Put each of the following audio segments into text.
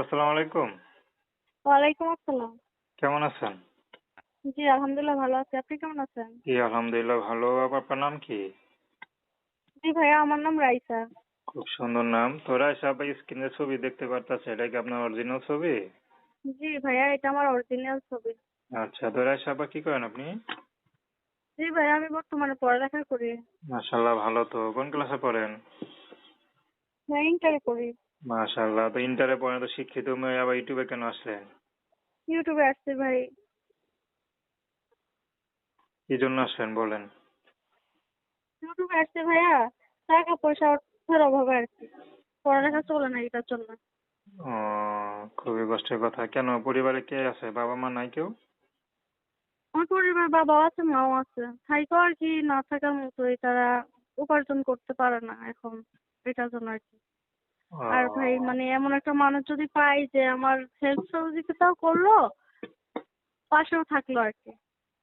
আসসালামু আলাইকুম। ওয়ালাইকুম আসসালাম। কেমন আছেন? জি আলহামদুলিল্লাহ ভালো আছি। আপনি কেমন আছেন? জি আলহামদুলিল্লাহ ভালো। আপনার নাম কি? জি ভাইয়া আমার নাম রাইসা। খুব সুন্দর নাম। তো রাইসা স্ক্রিনে ছবি দেখতে পারতেছে এটা কি আপনার অরিজিনাল ছবি? জি ভাইয়া এটা আমার অরিজিনাল ছবি। আচ্ছা তো রাইসা আপা কি করেন আপনি? জি ভাইয়া আমি বর্তমানে পড়ালেখা করি। মাশাল্লাহ ভালো তো। কোন ক্লাসে পড়েন? ভাইয়া ইন্টারে করি মাশাল্লাহ তো ইন্টারে পড়েন তো শিক্ষিত মেয়ে আবার ইউটিউবে কেন আসলেন? ইউটিউবে আসছে ভাই। কি জন্য আসলেন বলেন? ইউটিউবে আসছি ভাইয়া টাকা পয়সা অর্থের অভাবে আর কি। পড়ালেখা চলে না এটার জন্য। ও খুবই কষ্টের কথা। কেন পরিবারে কে আছে? বাবা মা নাই কেউ? আমার পরিবার বাবা আছে মাও আছে। ভাইকেও আর কি না থাকার মতোই তারা উপার্জন করতে পারে না এখন এটার জন্য আর কি। আর ভাই মানে এমন একটা মানুষ যদি পাই যে আমার হেল্প সহযোগিতাও করল পাশেও থাকল আর কি।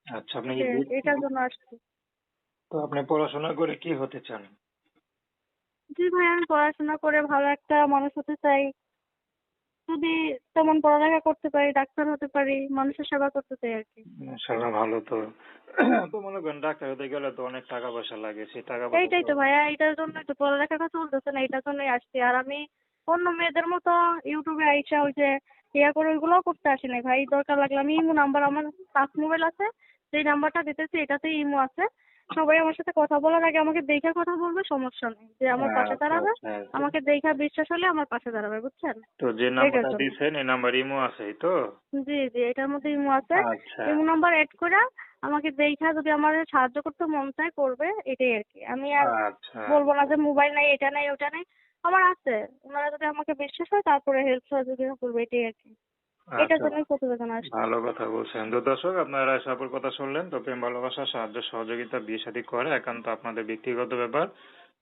আচ্ছা আপনি এটার জন্য আসছি। তো আপনি পড়াশোনা করে কি হতে চান? জি ভাই আমি পড়াশোনা করে ভালো একটা মানুষ হতে চাই। যদি তেমন পড়ালেখা করতে পারি ডাক্তার হতে পারি মানুষের সেবা করতে চাই আর কি। ভালো তো। তো মনে করেন ডাক্তার হতে গেলে তো অনেক টাকা পয়সা লাগে সেই টাকা পয়সা এইটাই তো ভাইয়া এটার জন্য তো পড়ালেখাটা চলতেছে না এইটার জন্যই আসছি। আর আমি অন্য মেয়েদের মতো ইউটিউবে আইসা ওই যে ইয়া করে ওইগুলোও করতে আসি নাই ভাই। দরকার লাগলে আমি ইমো নাম্বার আমার টাচ মোবাইল আছে সেই নাম্বারটা দিতেছি এটাতে ইমো আছে। সবাই আমার সাথে কথা বলার আগে আমাকে দেখে কথা বলবে সমস্যা নেই। যে আমার পাশে আচ্ছা, দাঁড়াবে আচ্ছা, আচ্ছা। আমাকে দেখা বিশ্বাস হলে আমার পাশে দাঁড়াবে বুঝছেন? তো যে নাম্বারটা। দিয়েছেন এই নাম্বার ইমো আছে তো? জি জি এটার মধ্যে ইমো আছে। ইমো নাম্বার অ্যাড করে আমাকে দেখা যদি আমার সাহায্য করতে মন চায় করবে এটাই আর কি। আমি আর বলব না যে মোবাইল নাই এটা নাই ওটা নাই। আমার আছে। ওনারা যদি আমাকে বিশ্বাস হয় তারপরে হেল্প সহযোগিতা করবে এটাই আর কি। এটার আচ্ছা, প্রতিবেদন ভালো কথা বলছেন। তো দর্শক আপনারা সাপুর কথা শুনলেন তো প্রেম ভালোবাসা সাহায্য সহযোগিতা বিয়ে শাদী করে একান্ত আপনাদের ব্যক্তিগত ব্যাপার।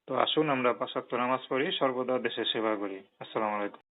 তো আসুন আমরা পাঁচ ওয়াক্ত নামাজ পড়ি সর্বদা দেশের সেবা করি। আসসালামু আলাইকুম।